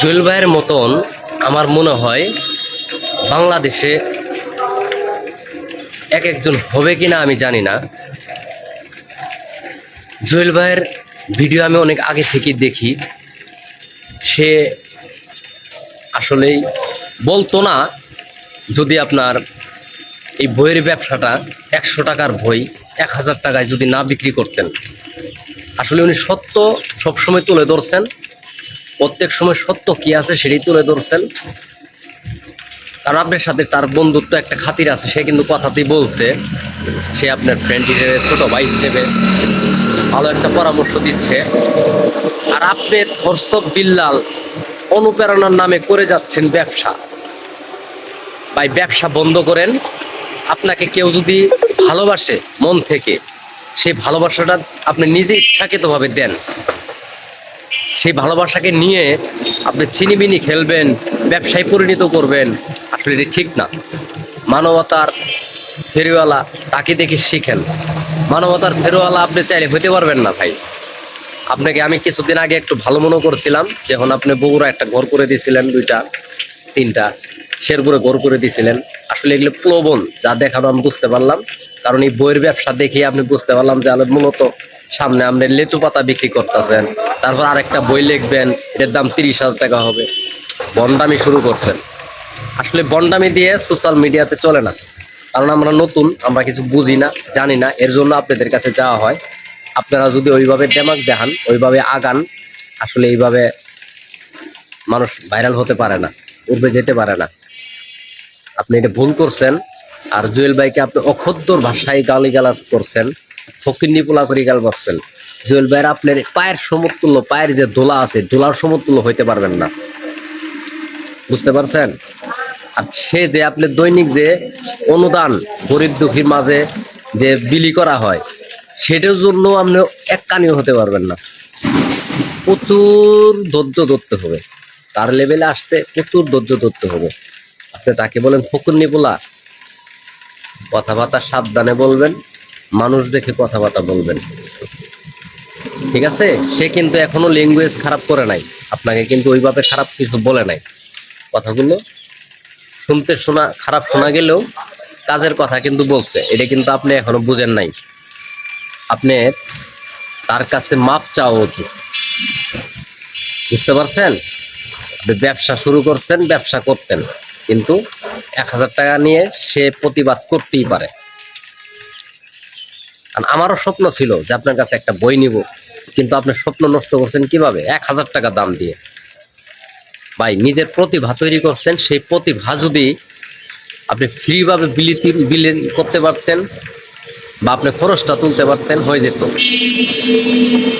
জুয়েল ভাইয়ের মতন আমার মনে হয় বাংলাদেশে এক একজন হবে কি না আমি জানি না। জুয়েল ভাইয়ের ভিডিও আমি অনেক আগে থেকে দেখি। সে আসলেই বলতো না, যদি আপনার এই বইয়ের ব্যবসাটা একশো টাকার বই, এক হাজার টাকায় যদি না বিক্রি করতেন। আসলে উনি সত্য সবসময় তুলে ধরছেন। প্রত্যেক সময় সত্য কি আছে সেটাই তুলে ধরছেন। কারণ আপনার সাথে তার বন্ধুত্ব একটা খাতির আছে, সে কিন্তু কথাতেই বলছে, সে আপনার ফ্রেন্ড হিসেবে, ছোটো ভাই হিসেবে ভালো একটা পরামর্শ দিচ্ছে। আর আপনি ধর্ষক বিল্লাল অনুপ্রেরণার নামে করে যাচ্ছেন ব্যবসা। ভাই, ব্যবসা বন্ধ করেন। আপনাকে কেউ যদি ভালোবাসে মন থেকে, সেই ভালোবাসাটা আপনি নিজে ইচ্ছাকৃতভাবে দেন। সেই ভালোবাসাকে নিয়ে আপনি ছিনিবিনি খেলবেন, ব্যবসায় পরিণত করবেন, আসলে এটা ঠিক না। মানবতার ফেরিওয়ালা তাকে দেখে শিখেন। মানবতার ফেরিওয়ালা আপনি চাইলে হতে পারবেন না ভাই। আপনাকে আমি কিছুদিন আগে একটু ভালো মনে করছিলাম, যখন আপনি বগুড়া একটা ঘর করে দিয়েছিলেন দুইটা, তিনটা, শেরপুরে ঘর করে দিয়েছিলেন। আসলে এগুলো প্লবন যা দেখানো আমি বুঝতে পারলাম। কারণ এই বইয়ের ব্যবসা দেখে আপনি বুঝতে পারলাম যে আলো মূলত সামনে আপনি লেচু পাতা বিক্রি করতেছেন। তারপর আরেকটা বই লিখবেন, এটার দাম তিরিশ হাজার টাকা হবে। বন্ডামি শুরু করছেন। আসলে বন্ডামি দিয়ে সোশ্যাল মিডিয়াতে চলে না। কারণ আমরা নতুন, আমরা কিছু বুঝি না, জানি না, এর জন্য আপনাদের কাছে যাওয়া হয়। আপনারা যদি ওইভাবে দেমাক দেখান, ওইভাবে আগান, আসলে এইভাবে মানুষ ভাইরাল হতে পারে না উঠবে যেতে পারে না। আপনি এটা ভুল করছেন। আর জুয়েল ভাইকে আপনি অক্ষদ্দর ভাষায় গালিগালাজ করছেন। ফকির নিপুলা করে গাল বসছেন জুয়েল ভাইয়ের আপনার পায়ের সমতুল্য, পায়ের যে দোলা আছে, দোলার সমতুল্য হইতে পারবেন না। বুঝতে পারছেন? আর সে যে আপনি দৈনিক যে অনুদান, গরিব দুঃখীর মাঝে যে বিলি করা হয়, সেটার জন্য আপনি এক কানিও হতে পারবেন না। প্রচুর ধৈর্য ধরতে হবে। তার লেভেলে আসতে প্রচুর ধৈর্য ধরতে হবে। আপনি তাকে বলেন ফকুর নিপুলা কথাবার্তা সাবধানে বলবেন মানুষ দেখে কথাবার্তা বলবেন। ঠিক আছে? সে কিন্তু এখনও ল্যাঙ্গুয়েজ খারাপ করে নাই। আপনাকে কিন্তু ওইভাবে খারাপ কিছু বলে নাই। কথাগুলো শুনতে শোনা, খারাপ শোনা গেলেও কাজের কথা কিন্তু বলছে। এটা কিন্তু আপনি এখনও বুঝেন নাই। আপনি তার কাছে মাপ চাওয়া উচিত। বুঝতে পারছেন? ব্যবসা শুরু করছেন, ব্যবসা করতেন। কিন্তু এক হাজার টাকা নিয়ে সে প্রতিবাদ করতেই পারে। আর আমারও স্বপ্ন ছিল যে আপনার কাছে একটা বই নিব, কিন্তু আপনি স্বপ্ন নষ্ট করছেন কীভাবে? এক হাজার টাকা দাম দিয়ে। ভাই, নিজের প্রতিভা তৈরি করছেন, সেই প্রতিভা যদি আপনি ফ্রিভাবে বিলিতি বিলি করতে পারতেন বা আপনি খরচটা তুলতে পারতেন, হয়ে যেত।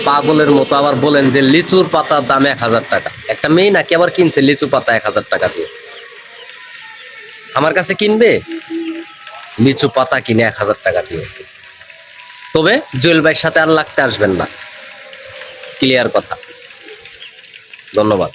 পাগলের মতো আবার বলেন যে লিচুর পাতার দাম এক হাজার টাকা। একটা মেয়ে নাকি আবার কিনছে লিচু পাতা এক হাজার টাকা দিয়ে। আমার কাছে কিনবে? লিচু পাতা কিনে এক হাজার টাকা দিয়ে। তবে জুয়েল ভাইয়ের সাথে আর লাগতে আসবেন না। ক্লিয়ার কথা। ধন্যবাদ।